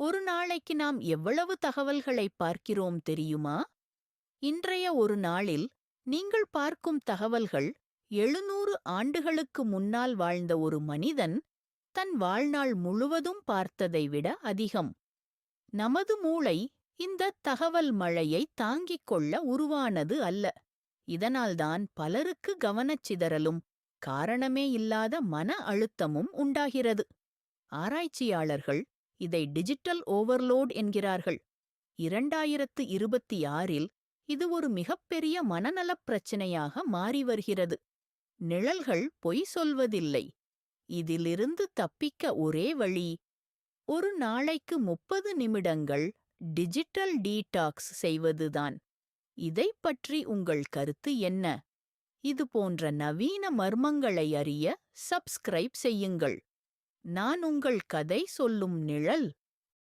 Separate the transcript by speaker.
Speaker 1: ஒரு நாளைக்கு நாம் எவ்வளவு தகவல்களை பார்க்கிறோம் தெரியுமா? இன்றைய ஒரு நாளில் நீங்கள் பார்க்கும் தகவல்கள் எழுநூறு ஆண்டுகளுக்கு முன்னால் வாழ்ந்த ஒரு மனிதன் தன் வாழ்நாள் முழுவதும் பார்த்ததை விட அதிகம். நமது மூளை இந்த தகவல் மழையை தாங்கிக் கொள்ள உருவானது அல்ல. இதனால்தான் பலருக்கு கவனச்சிதறலும் காரணமே இல்லாத மன அழுத்தமும் உண்டாகிறது. ஆராய்ச்சியாளர்கள் இதை டிஜிட்டல் ஓவர்லோட் என்கிறார்கள். இரண்டாயிரத்து இருபத்தி ஆறில் இது ஒரு மிகப்பெரிய மனநலப் பிரச்சினையாக மாறி வருகிறது. நிழல்கள் பொய் சொல்வதில்லை. இதிலிருந்து தப்பிக்க ஒரே வழி ஒரு நாளைக்கு முப்பது நிமிடங்கள் டிஜிட்டல் டீடாக்ஸ் செய்வதுதான். இதைப் பற்றி உங்கள் கருத்து என்ன? இது போன்ற நவீன மர்மங்களை அறிய சப்ஸ்கிரைப் செய்யுங்கள். நான் உங்கள் கதை சொல்லும் நிழல்